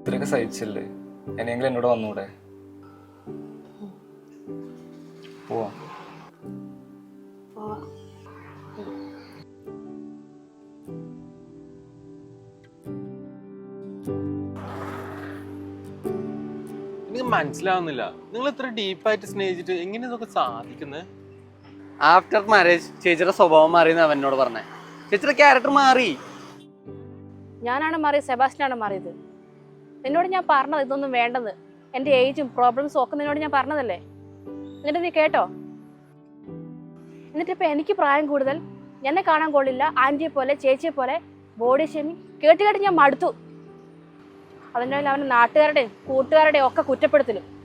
ഇത്രയൊക്കെ സഹിച്ചല്ലേ? എന്നെങ്കിലും എന്നോട് വന്നൂടെ? പോവാ. മനസ്സിലാവുന്നില്ല. നിങ്ങൾ ഇത്ര ഡീപ്പായിട്ട് സ്നേഹിച്ചിട്ട് എങ്ങനെയാ ഇതൊക്കെ സാധിക്കുന്നത് ആഫ്റ്റർ മാരേജ് ചേച്ചിയുടെ സ്വഭാവം മാറിയെന്ന് അവനോട് പറഞ്ഞേ. ചേച്ചിയുടെ ക്യാരക്ടർ മാറി. ഞാനാണ് മാറിയത് സെബാസ്റ്റിനാണ് മാറിയത്. നിന്നോട് ഞാൻ പറഞ്ഞത് ഇതൊന്നും വേണ്ടെന്ന് എന്റെ ഏജും പ്രോബ്ലംസും ഒക്കെ നിന്നോട് ഞാൻ പറഞ്ഞതല്ലേ? എന്നിട്ട് നീ കേട്ടോ? എന്നിട്ട് എനിക്ക് പ്രായം കൂടുതൽ. എന്നെ കാണാൻ കൊള്ളില്ല. ആന്റിയെ പോലെ ചേച്ചിയെ പോലെ ബോഡി ഷേമിങ് കേട്ട് കേട്ട് ഞാൻ മടുത്തു. അതിന്റെ അവന്റെ നാട്ടുകാരുടെയും കൂട്ടുകാരുടെയും ഒക്കെ കുറ്റപ്പെടുത്തലും.